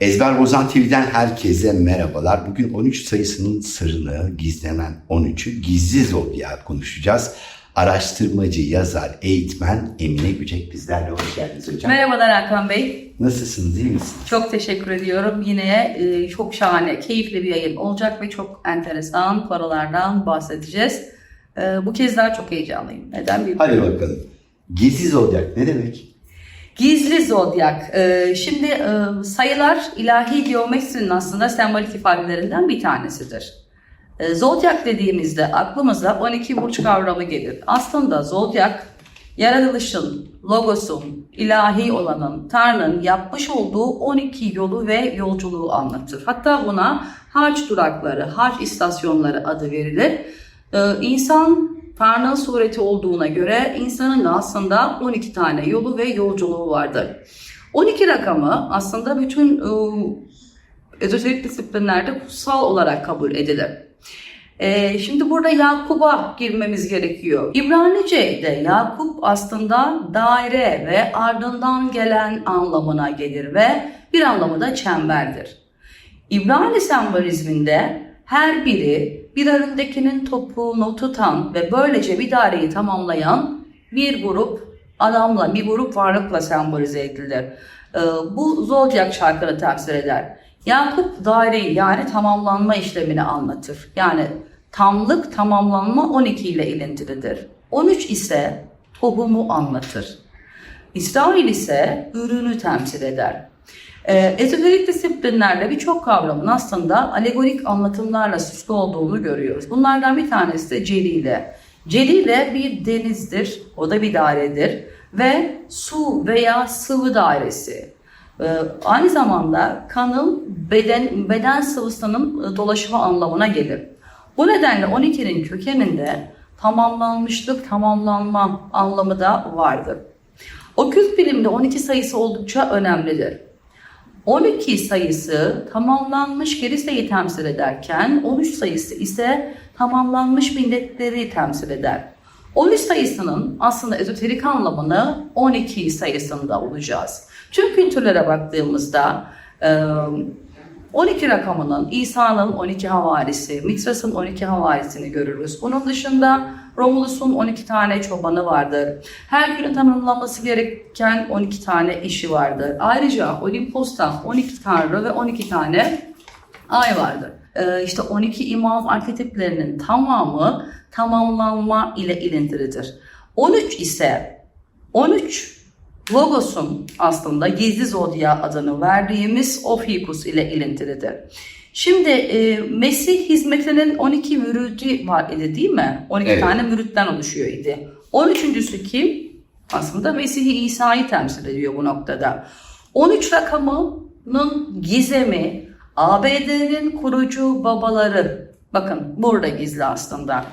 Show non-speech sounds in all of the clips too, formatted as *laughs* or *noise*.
Ezber Bozan TV'den herkese merhabalar. Bugün 13 sayısının sırrını gizlenen 13'ü gizli zodya konuşacağız. Araştırmacı, yazar, eğitmen Emine Gücek bizlerle hoş geldiniz hocam. Merhabalar Hakan Bey. Nasılsınız, iyi misiniz? Çok teşekkür ediyorum. Yine e, çok şahane, keyifli bir yayın olacak ve çok enteresan konulardan bahsedeceğiz. E, bu kez daha çok heyecanlıyım. Neden bilmiyorum. Hadi bakalım. Gizli zodyak ne demek? Gizli zodyak. E, şimdi e, sayılar ilahi geometrinin aslında sembolik ifadelerinden bir tanesidir. E, zodyak dediğimizde aklımıza 12 burç kavramı gelir. Aslında zodyak yaratılışın, logosun, ilahi olanın, Tanrı'nın yapmış olduğu 12 yolu ve yolculuğu anlatır. Hatta buna harç durakları, harç istasyonları adı verilir. Ee, insan Tanrı'nın sureti olduğuna göre insanın da aslında 12 tane yolu ve yolculuğu vardır. 12 rakamı aslında bütün e, ezoterik disiplinlerde kutsal olarak kabul edilir. Ee, şimdi burada Yakup'a girmemiz gerekiyor. İbranice'de Yakup aslında daire ve ardından gelen anlamına gelir ve bir anlamı da çemberdir. İbrani sembolizminde her biri bir arındakinin topuğunu tutan ve böylece bir daireyi tamamlayan bir grup adamla, bir grup varlıkla sembolize edilir. Ee, bu zodyak şarkını temsil eder. Yakup daireyi yani tamamlanma işlemini anlatır. Yani tamlık tamamlanma 12 ile ilintilidir. 13 ise tohumu anlatır. İsrail ise ürünü temsil eder. Ee, ezoterik disiplinlerde birçok kavramın aslında alegorik anlatımlarla süslü olduğunu görüyoruz. Bunlardan bir tanesi de Celile. Celile bir denizdir, o da bir dairedir ve su veya sıvı dairesi. Ee, aynı zamanda kanın beden, beden sıvısının dolaşımı anlamına gelir. Bu nedenle 12'nin kökeninde tamamlanmışlık, tamamlanma anlamı da vardır. Okült bilimde 12 sayısı oldukça önemlidir. 12 sayısı tamamlanmış kiliseyi temsil ederken 13 sayısı ise tamamlanmış milletleri temsil eder. 13 sayısının aslında ezoterik anlamını 12 sayısında olacağız. Tüm kültürlere baktığımızda e, 12 rakamının İsa'nın 12 havarisi, Mitras'ın 12 havarisini görürüz. Bunun dışında Romulus'un 12 tane çobanı vardır. Her günün tanımlanması gereken 12 tane işi vardır. Ayrıca Olimpos'ta 12 tanrı ve 12 tane ay vardır. Ee, işte 12 imam arketiplerinin tamamı tamamlanma ile ilintilidir. 13 ise 13 Logos'un aslında gizli zodya adını verdiğimiz Ophiuchus ile ilintilidir. Şimdi e, Mesih hizmetinin 12 müridi var idi değil mi? 12 Evet. tane müritten oluşuyor idi. 13.sü kim? Aslında Mesih-i İsa'yı temsil ediyor bu noktada. 13 rakamının gizemi ABD'nin kurucu babaları. Bakın burada gizli aslında.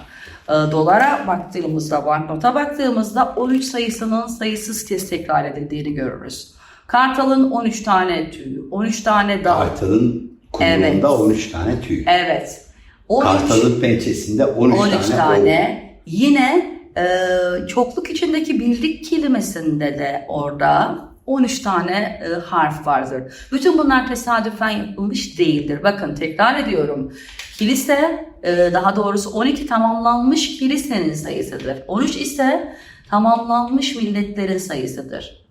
E, dolara baktığımızda, banknota baktığımızda 13 sayısının sayısız kez tekrar edildiğini görürüz. Kartal'ın 13 tane tüyü, 13 tane dal. Kartalın kuyruğunda Evet. 13 tane tüy. Evet. 13, Kartalın pençesinde 13, 13 tane, tane. Yine e, çokluk içindeki birlik kelimesinde de orada 13 tane e, harf vardır. Bütün bunlar tesadüfen yapılmış değildir. Bakın tekrar ediyorum. Kilise e, daha doğrusu 12 tamamlanmış kilisenin sayısıdır. 13 ise tamamlanmış milletlerin sayısıdır.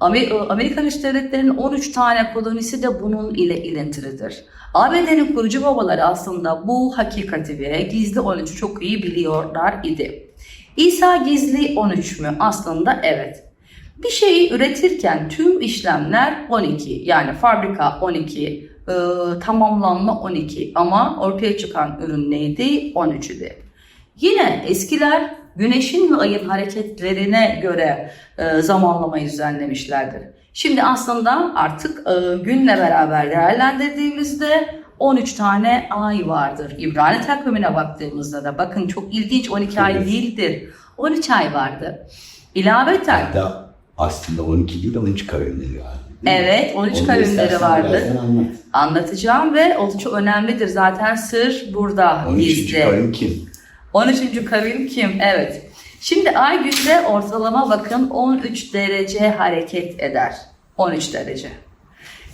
Amer- Amerika Birleşik Devletleri'nin 13 tane kolonisi de bunun ile ilintilidir. ABD'nin kurucu babaları aslında bu hakikati ve gizli 13'ü çok iyi biliyorlar idi. İsa gizli 13 mü? Aslında evet. Bir şeyi üretirken tüm işlemler 12 yani fabrika 12, e, tamamlanma 12 ama ortaya çıkan ürün neydi? 13 idi. Yine eskiler güneşin ve ayın hareketlerine göre e, zamanlamayı düzenlemişlerdir. Şimdi aslında artık e, günle beraber değerlendirdiğimizde 13 tane ay vardır. İbrani takvimine baktığımızda da bakın çok ilginç 12 ay değildir. 13 ay vardı. İlaveten Hatta aslında 12 değil 13 kavimleri var. Evet, 13 Onu da kavimleri vardı. anlat. anlatacağım ve o çok önemlidir. Zaten sır burada 13. gizli. kavim kim? 13. kavim kim? Evet. Şimdi ay günde ortalama bakın 13 derece hareket eder. 13 derece.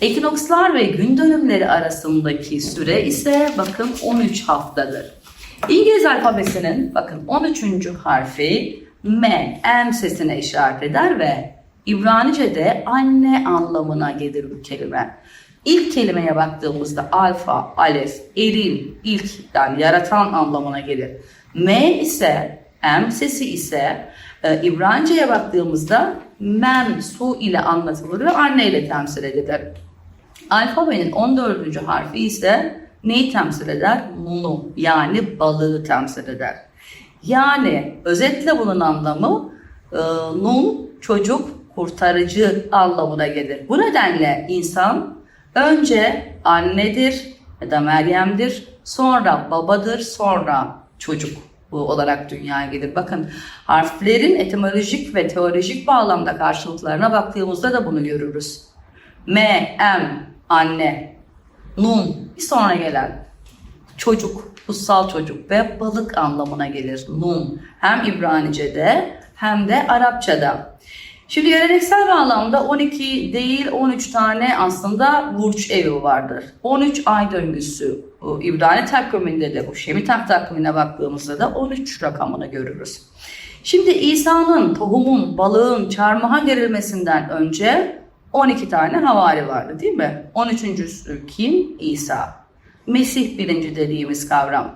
Ekinokslar ve gün dönümleri arasındaki süre ise bakın 13 haftadır. İngiliz alfabesinin bakın 13. harfi M, M sesine işaret eder ve İbranice'de anne anlamına gelir bu kelime. İlk kelimeye baktığımızda alfa, alef, eril, ilk yani yaratan anlamına gelir. M ise, M sesi ise e, İbranice'ye baktığımızda men, su ile anlatılır ve anne ile temsil edilir. Alfabenin 14. harfi ise neyi temsil eder? Nunu yani balığı temsil eder. Yani özetle bunun anlamı e, nun çocuk kurtarıcı anlamına gelir. Bu nedenle insan önce annedir ya da Meryem'dir, sonra babadır, sonra çocuk olarak dünyaya gelir. Bakın harflerin etimolojik ve teolojik bağlamda karşılıklarına baktığımızda da bunu görürüz. M, M, anne, nun, bir sonra gelen çocuk, kutsal çocuk ve balık anlamına gelir. Nun hem İbranice'de hem de Arapça'da. Şimdi geleneksel bağlamda 12 değil 13 tane aslında burç evi vardır. 13 ay döngüsü İbrani takviminde de bu Şemitah takvimine baktığımızda da 13 rakamını görürüz. Şimdi İsa'nın, tohumun, balığın çarmıha gerilmesinden önce 12 tane havari vardı değil mi? 13.sü kim? İsa. Mesih birinci dediğimiz kavram.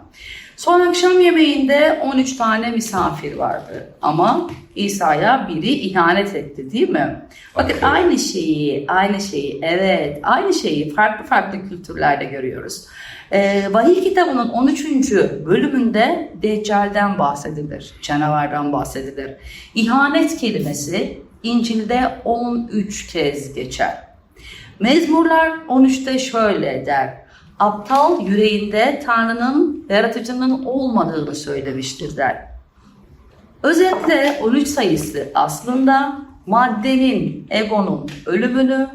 Son akşam yemeğinde 13 tane misafir vardı. Ama İsa'ya biri ihanet etti değil mi? Bakın Okey. aynı şeyi, aynı şeyi, evet aynı şeyi farklı farklı kültürlerde görüyoruz. Ee, Vahiy kitabının 13. bölümünde Deccal'den bahsedilir, canavardan bahsedilir. İhanet kelimesi İncil'de 13 kez geçer. Mezmurlar 13'te şöyle der. Aptal yüreğinde Tanrı'nın, yaratıcının olmadığını söylemiştir der. Özetle 13 sayısı aslında maddenin, egonun ölümünü,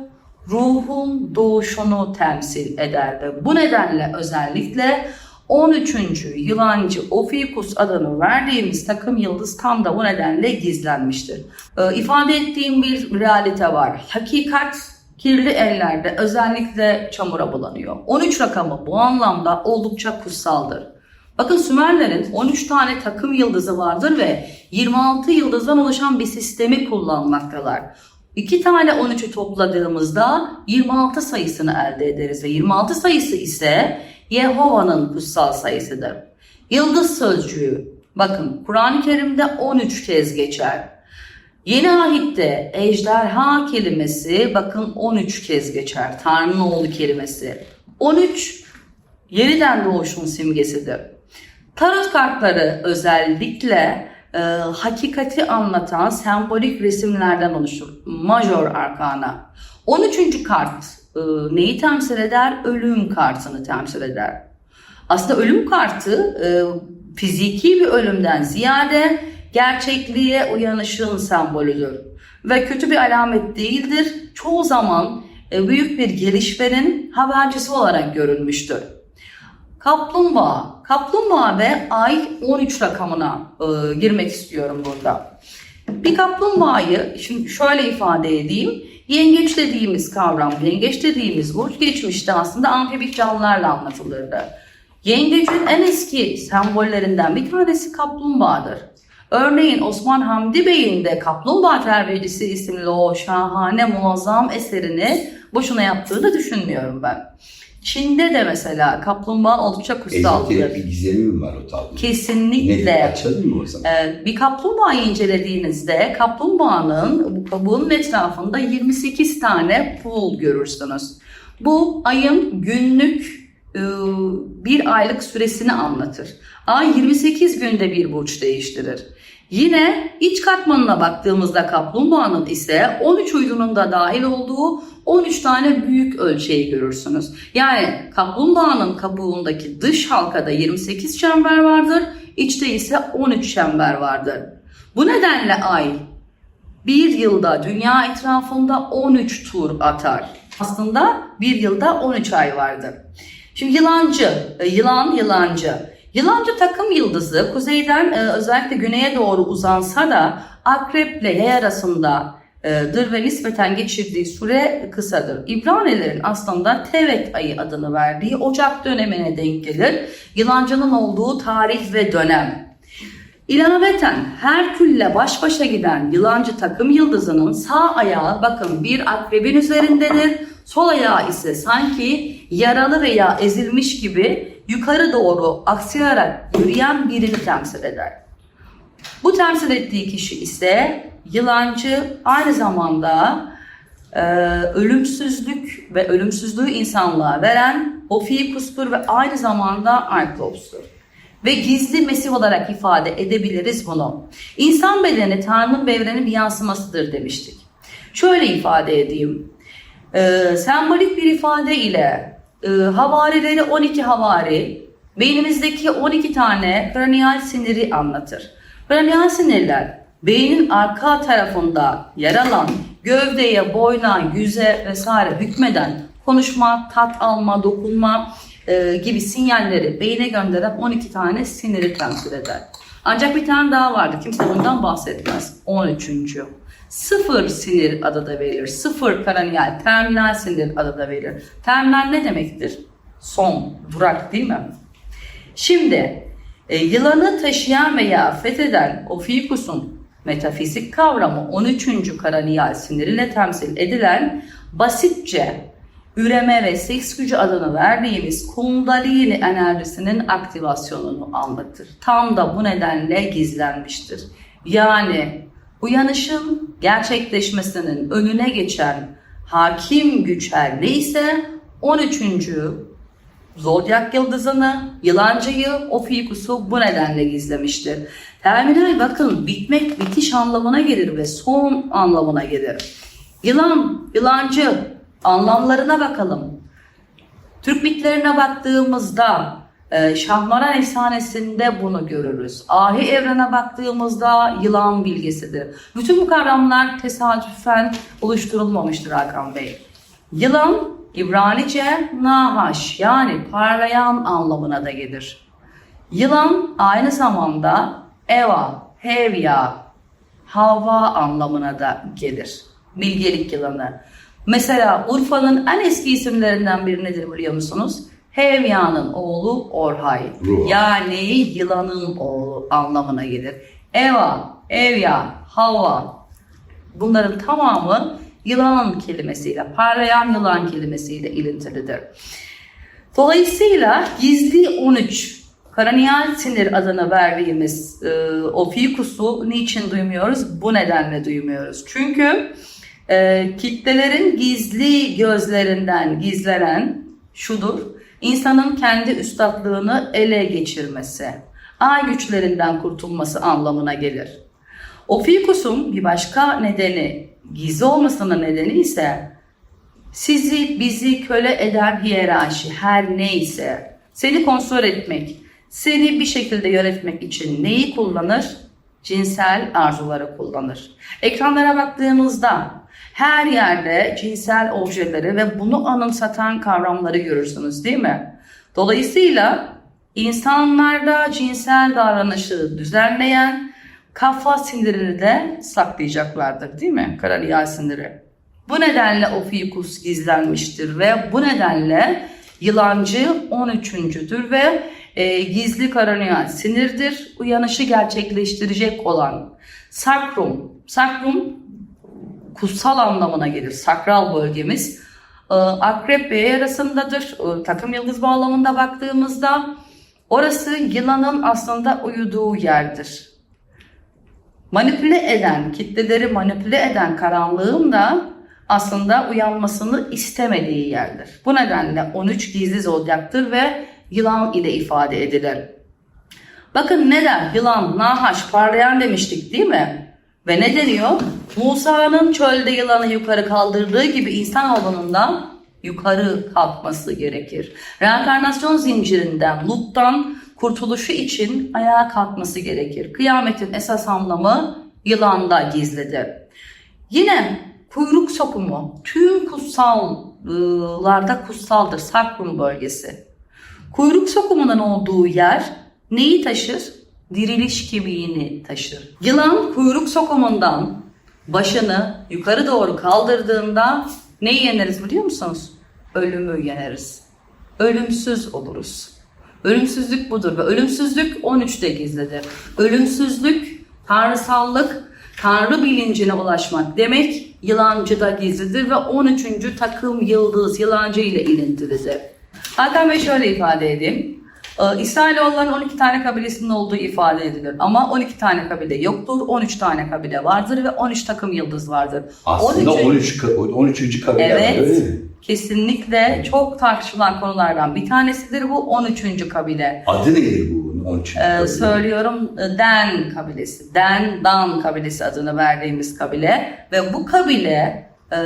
ruhun doğuşunu temsil eder ve bu nedenle özellikle 13. yılancı Ophiuchus adını verdiğimiz takım yıldız tam da bu nedenle gizlenmiştir. Ee, ifade ettiğim bir realite var. Hakikat kirli ellerde özellikle çamura bulanıyor. 13 rakamı bu anlamda oldukça kutsaldır. Bakın Sümerlerin 13 tane takım yıldızı vardır ve 26 yıldızdan oluşan bir sistemi kullanmaktalar. İki tane 13'ü topladığımızda 26 sayısını elde ederiz ve 26 sayısı ise Yehova'nın kutsal sayısıdır. Yıldız sözcüğü bakın Kur'an-ı Kerim'de 13 kez geçer. Yeni ahitte ejderha kelimesi bakın 13 kez geçer. Tanrı'nın oğlu kelimesi. 13 yeniden doğuşun simgesidir. Tarot kartları özellikle e, hakikati anlatan sembolik resimlerden oluşur. Major arkana. 13. kart e, neyi temsil eder? Ölüm kartını temsil eder. Aslında ölüm kartı e, fiziki bir ölümden ziyade gerçekliğe uyanışın sembolüdür. Ve kötü bir alamet değildir. Çoğu zaman e, büyük bir gelişmenin habercisi olarak görülmüştür. Kaplumbağa. Kaplumbağa ve ay 13 rakamına e, girmek istiyorum burada. Bir kaplumbağayı şimdi şöyle ifade edeyim. Yengeç dediğimiz kavram, yengeç dediğimiz burç geçmişte aslında amfibik canlılarla anlatılırdı. Yengecin en eski sembollerinden bir tanesi kaplumbağadır. Örneğin Osman Hamdi Bey'in de Kaplumbağa Terbiyecisi isimli o şahane muazzam eserini boşuna yaptığını düşünmüyorum ben. Çin'de de mesela kaplumbağa oldukça kutsaldır. Ezoterik bir gizemi mi var o tabloda? Kesinlikle. Açalım mı o zaman? Ee, bir kaplumbağayı incelediğinizde kaplumbağanın bu kabuğun etrafında 28 tane pul görürsünüz. Bu ayın günlük e, bir aylık süresini anlatır. Ay 28 günde bir burç değiştirir. Yine iç katmanına baktığımızda kaplumbağanın ise 13 uydunun da dahil olduğu 13 tane büyük ölçeği görürsünüz. Yani kaplumbağanın kabuğundaki dış halkada 28 çember vardır, içte ise 13 çember vardır. Bu nedenle ay bir yılda dünya etrafında 13 tur atar. Aslında bir yılda 13 ay vardır. Şimdi yılancı, e, yılan yılancı. Yılancı takım yıldızı kuzeyden e, özellikle güneye doğru uzansa da akreple yay arasında dır ve nispeten geçirdiği süre kısadır. İbranilerin aslında Tevet ayı adını verdiği Ocak dönemine denk gelir. Yılancının olduğu tarih ve dönem. İlaveten Herkül'le baş başa giden yılancı takım yıldızının sağ ayağı bakın bir akrebin üzerindedir. Sol ayağı ise sanki yaralı veya ezilmiş gibi yukarı doğru aksayarak yürüyen birini temsil eder. Bu temsil ettiği kişi ise yılancı aynı zamanda e, ölümsüzlük ve ölümsüzlüğü insanlığa veren Ophiuchus'tur ve aynı zamanda Arklops'tur. Ve gizli Mesih olarak ifade edebiliriz bunu. İnsan bedeni Tanrı'nın ve evrenin bir yansımasıdır demiştik. Şöyle ifade edeyim. E, sembolik bir ifade ile e, havarileri 12 havari beynimizdeki 12 tane kraniyal siniri anlatır. Kraniyal sinirler beynin arka tarafında yer alan gövdeye, boyna, yüze vesaire hükmeden konuşma, tat alma, dokunma e, gibi sinyalleri beyne gönderen 12 tane siniri temsil eder. Ancak bir tane daha vardı. Kimse bundan bahsetmez. 13. Sıfır sinir adı da verilir. Sıfır kraniyal, terminal sinir adı da verilir. Terminal ne demektir? Son, durak değil mi? Şimdi e, yılanı taşıyan veya fetheden Ophiuchus'un metafizik kavramı 13. kraniyal sinir ile temsil edilen basitçe üreme ve seks gücü adını verdiğimiz kundalini enerjisinin aktivasyonunu anlatır. Tam da bu nedenle gizlenmiştir. Yani uyanışın gerçekleşmesinin önüne geçen hakim güç her neyse 13. Zodyak yıldızını, yılancıyı, Ophiuchus'u bu nedenle gizlemiştir. Terminal bakın bitmek, bitiş anlamına gelir ve son anlamına gelir. Yılan, yılancı anlamlarına bakalım. Türk mitlerine baktığımızda Şahmaran efsanesinde bunu görürüz. Ahi evrene baktığımızda yılan bilgisidir. Bütün bu kavramlar tesadüfen oluşturulmamıştır Hakan Bey. Yılan İbranice nahaş yani parlayan anlamına da gelir. Yılan aynı zamanda Eva, Hevya, Havva anlamına da gelir. Bilgelik yılanı. Mesela Urfa'nın en eski isimlerinden biri nedir biliyor musunuz? Hevya'nın oğlu Orhay. Ruh. Yani yılanın oğlu anlamına gelir. Eva, Evya, Havva bunların tamamı yılan kelimesiyle, parlayan yılan kelimesiyle ilintilidir. Dolayısıyla gizli 13 kraniyal sinir adını verdiğimiz e, Ophiuchus'u niçin duymuyoruz? Bu nedenle duymuyoruz. Çünkü e, kitlelerin gizli gözlerinden gizlenen şudur. İnsanın kendi üstadlığını ele geçirmesi, ay güçlerinden kurtulması anlamına gelir. Ophiuchus'un bir başka nedeni, gizli olmasının nedeni ise sizi bizi köle eden hiyerarşi her neyse seni kontrol etmek, seni bir şekilde yönetmek için neyi kullanır? Cinsel arzuları kullanır. Ekranlara baktığımızda her yerde cinsel objeleri ve bunu anımsatan kavramları görürsünüz değil mi? Dolayısıyla insanlarda cinsel davranışı düzenleyen kafa sinirini de saklayacaklardır değil mi? Kraniyal siniri. Bu nedenle Ophiuchus gizlenmiştir ve bu nedenle yılancı 13.'dür ve e, gizli kraniyal sinirdir. Uyanışı gerçekleştirecek olan sakrum. Sakrum kutsal anlamına gelir. Sakral bölgemiz. E, Akrep ve arasındadır. E, takım yıldız bağlamında baktığımızda orası yılanın aslında uyuduğu yerdir manipüle eden, kitleleri manipüle eden karanlığın da aslında uyanmasını istemediği yerdir. Bu nedenle 13 gizli zodyaktır ve yılan ile ifade edilir. Bakın neden? Yılan, nahaş, parlayan demiştik değil mi? Ve ne deniyor? Musa'nın çölde yılanı yukarı kaldırdığı gibi insanoğlunun da yukarı kalkması gerekir. Reenkarnasyon zincirinden, Lut'tan kurtuluşu için ayağa kalkması gerekir. Kıyametin esas anlamı yılanda gizlidir. Yine kuyruk sokumu tüm kutsallarda kutsaldır. Sakrum bölgesi. Kuyruk sokumunun olduğu yer neyi taşır? Diriliş kemiğini taşır. Yılan kuyruk sokumundan başını yukarı doğru kaldırdığında neyi yeneriz biliyor musunuz? Ölümü yeneriz. Ölümsüz oluruz. Ölümsüzlük budur ve ölümsüzlük 13'te gizlidir. Ölümsüzlük, tanrısallık, tanrı bilincine ulaşmak demek yılancıda gizlidir ve 13. takım yıldız yılancı ile ilintilidir. Hakan Bey şöyle ifade edeyim. Ee, İsrailoğulların 12 tane kabilesinin olduğu ifade edilir. Ama 12 tane kabile yoktur. 13 tane kabile vardır ve 13 takım yıldız vardır. Aslında 13. 13 ka- 13. kabile Evet. öyle mi? Kesinlikle çok tartışılan konulardan bir tanesidir bu 13. kabile. Adı nedir bu 13. Ee, kabile? söylüyorum e, Den kabilesi. Den, Dan kabilesi adını verdiğimiz kabile. Ve bu kabile e,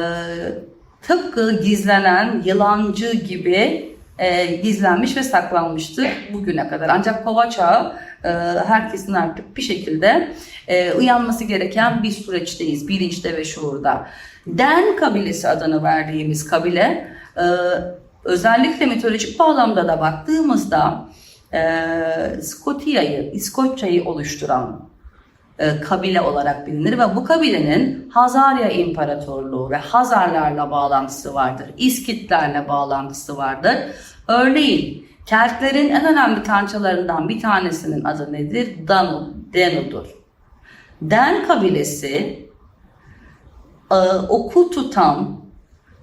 tıpkı gizlenen yılancı gibi e, gizlenmiş ve saklanmıştır bugüne kadar. Ancak kova çağı e, herkesin artık bir şekilde e, uyanması gereken bir süreçteyiz. Bilinçte ve şuurda. Den kabilesi adını verdiğimiz kabile e, özellikle mitolojik bağlamda da baktığımızda e, Skotiya'yı, İskoçya'yı oluşturan e, kabile olarak bilinir ve bu kabilenin Hazarya İmparatorluğu ve Hazarlarla bağlantısı vardır. İskitlerle bağlantısı vardır. Örneğin Keltlerin en önemli tanrıçalarından bir tanesinin adı nedir? Danu, Denu'dur. Den kabilesi e, oku tutan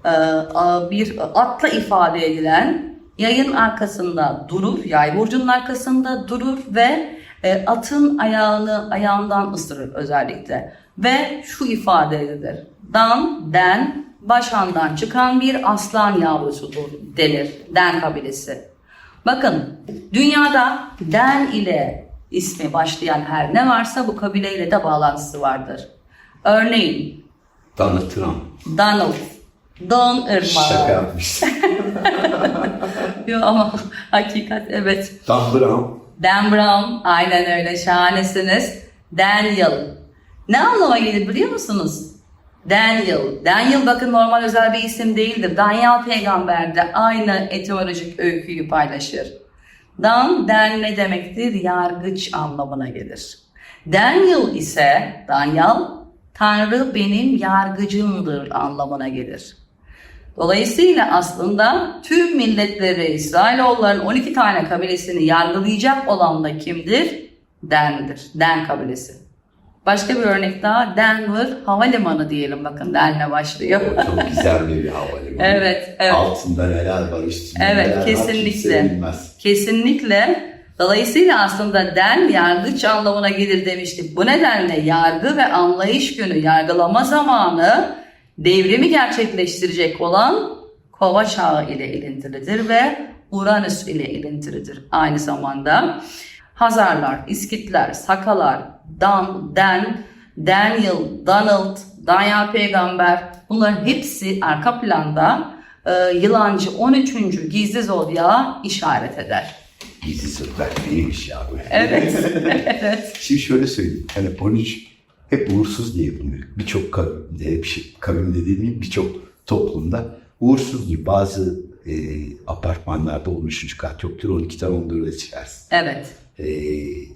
e, bir atla ifade edilen yayın arkasında durur, yay burcunun arkasında durur ve e, atın ayağını ayağından ısırır özellikle. Ve şu ifade edilir. Dan, den, başandan çıkan bir aslan yavrusudur denir. Den kabilesi. Bakın dünyada den ile ismi başlayan her ne varsa bu kabileyle de bağlantısı vardır. Örneğin Donald Trump. Donald, Don Şaka Irmağı. yapmış. *laughs* Yo, ama hakikat evet. Dan Brown. Dan Brown, aynen öyle şahanesiniz. Daniel. Ne anlama gelir biliyor musunuz? Daniel. Daniel bakın normal özel bir isim değildir. Daniel peygamber de aynı etimolojik öyküyü paylaşır. Dan, den ne demektir? Yargıç anlamına gelir. Daniel ise, Daniel, Tanrı benim yargıcımdır anlamına gelir. Dolayısıyla aslında tüm milletleri İsrailoğulların 12 tane kabilesini yargılayacak olan da kimdir? Den'dir. Den kabilesi. Başka bir örnek daha Denver Havalimanı diyelim bakın Den'le başlıyor. Çok güzel bir havalimanı. *laughs* Evet, evet. Altında neler var üstünde Evet, neler var kesinlikle. bilmez. Kesinlikle. Dolayısıyla aslında den yargıç anlamına gelir demiştik. Bu nedenle yargı ve anlayış günü yargılama zamanı devrimi gerçekleştirecek olan kova çağı ile ilintilidir ve Uranüs ile ilintilidir aynı zamanda. Hazarlar, İskitler, Sakalar, Dan, Den, Daniel, Donald, Daniel peygamber bunların hepsi arka planda e, yılancı 13. gizli zodyağa işaret eder. Gizli sözler neymiş ya bu? Evet. *laughs* evet. Şimdi şöyle söyleyeyim. Hani 13 hep uğursuz diye bilinir. Birçok kavimde, bir şey, kavimde dediğim birçok toplumda uğursuzdur. Bazı e, apartmanlarda 13. kat yoktur. 12'den 14'e çıkarsın. Evet. E,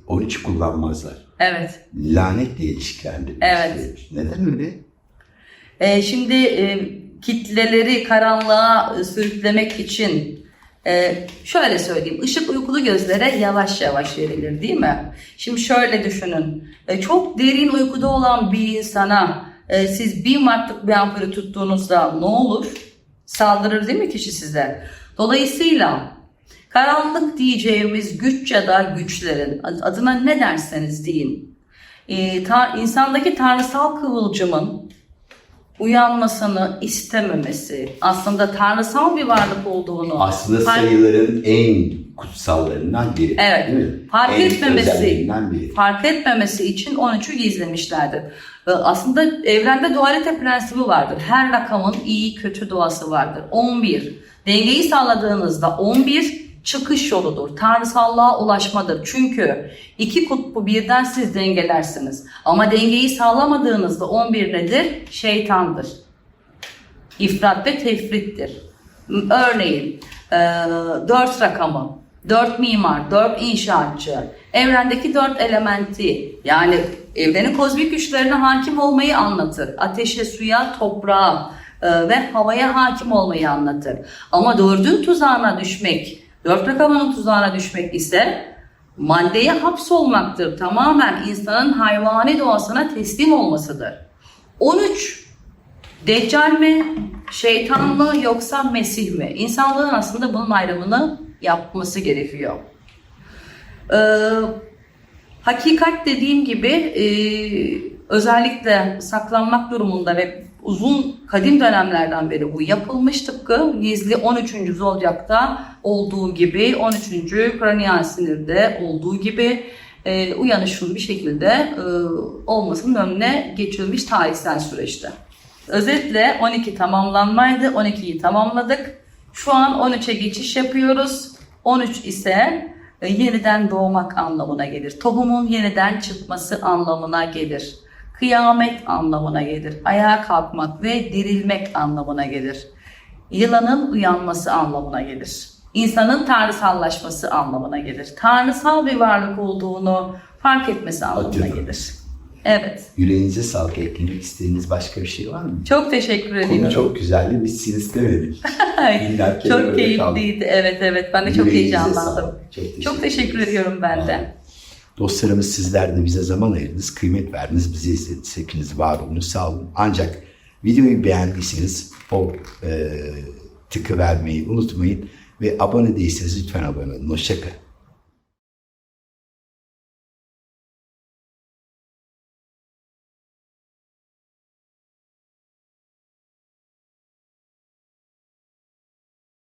13 kullanmazlar. Evet. Lanetle ilişkilendirilmiş. Evet. Neden öyle? Ee, şimdi e, kitleleri karanlığa e, sürüklemek için e, şöyle söyleyeyim. Işık uykulu gözlere yavaş yavaş verilir değil mi? Şimdi şöyle düşünün. E, çok derin uykuda olan bir insana e, siz bir martlık bir ampulü tuttuğunuzda ne olur? Saldırır değil mi kişi size? Dolayısıyla karanlık diyeceğimiz güç ya da güçlerin adına ne derseniz deyin. E, ta, insandaki tanrısal kıvılcımın uyanmasını istememesi, aslında tanrısal bir varlık olduğunu Aslında fark- sayıların en kutsallarından biri. Evet. Değil mi? Fark en etmemesi. biri. fark etmemesi için 13'ü gizlemişlerdir. Ee, Aslında evrende dualite prensibi vardır. Her rakamın iyi kötü doğası vardır. 11. Dengeyi sağladığınızda 11 çıkış yoludur. Tanrısallığa ulaşmadır. Çünkü iki kutbu birden siz dengelersiniz. Ama dengeyi sağlamadığınızda 11 nedir? Şeytandır. İfrat ve tefrittir. Örneğin 4 rakamı dört mimar, dört inşaatçı, evrendeki dört elementi yani evrenin kozmik güçlerine hakim olmayı anlatır. Ateşe, suya, toprağa e, ve havaya hakim olmayı anlatır. Ama dördün tuzağına düşmek, dört rakamının tuzağına düşmek ise maddeye hapsolmaktır. Tamamen insanın hayvani doğasına teslim olmasıdır. 13 Deccal mi, şeytan mı yoksa Mesih mi? İnsanlığın aslında bunun ayrımını yapması gerekiyor. Ee, hakikat dediğim gibi e, özellikle saklanmak durumunda ve uzun kadim dönemlerden beri bu yapılmış tıpkı gizli 13. zodyakta olduğu gibi 13. kraniyal sinirde olduğu gibi e, uyanışın bir şekilde e, olmasının önüne geçilmiş tarihsel süreçte. Özetle 12 tamamlanmaydı. 12'yi tamamladık. Şu an 13'e geçiş yapıyoruz. 13 ise e, yeniden doğmak anlamına gelir. Tohumun yeniden çıkması anlamına gelir. Kıyamet anlamına gelir. Ayağa kalkmak ve dirilmek anlamına gelir. Yılanın uyanması anlamına gelir. İnsanın tanrısallaşması anlamına gelir. Tanrısal bir varlık olduğunu fark etmesi anlamına Hadi. gelir. Evet. Yüreğinize sağlık eklemek istediğiniz başka bir şey var mı? Çok teşekkür ediyorum. Konu çok güzeldi. Biz. İlla ki çok keyifliydi. Evet evet. Ben de çok heyecanlandım. sağlık. Çok teşekkür, Çok teşekkür ediyorum ben de. Dostlarımız sizler de bize zaman ayırdınız, kıymet verdiniz, bizi izlediniz. Hepiniz var olun, sağ olun. Ancak videoyu beğendiyseniz o e, tıkı vermeyi unutmayın ve abone değilseniz lütfen abone olun. Hoşçakalın.